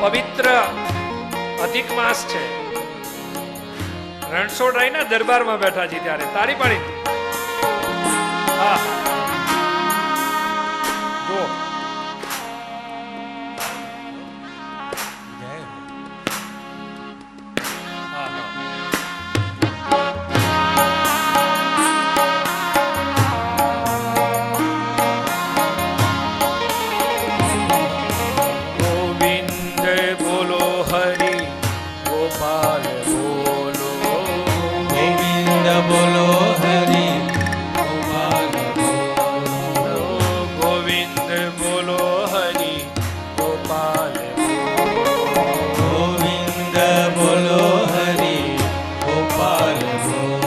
પવિત્ર અધિક છે. રણછોડરાયના દરબારમાં બેઠા છે ત્યારે. તારી પાડી. હા. बोलो हरि गोविंद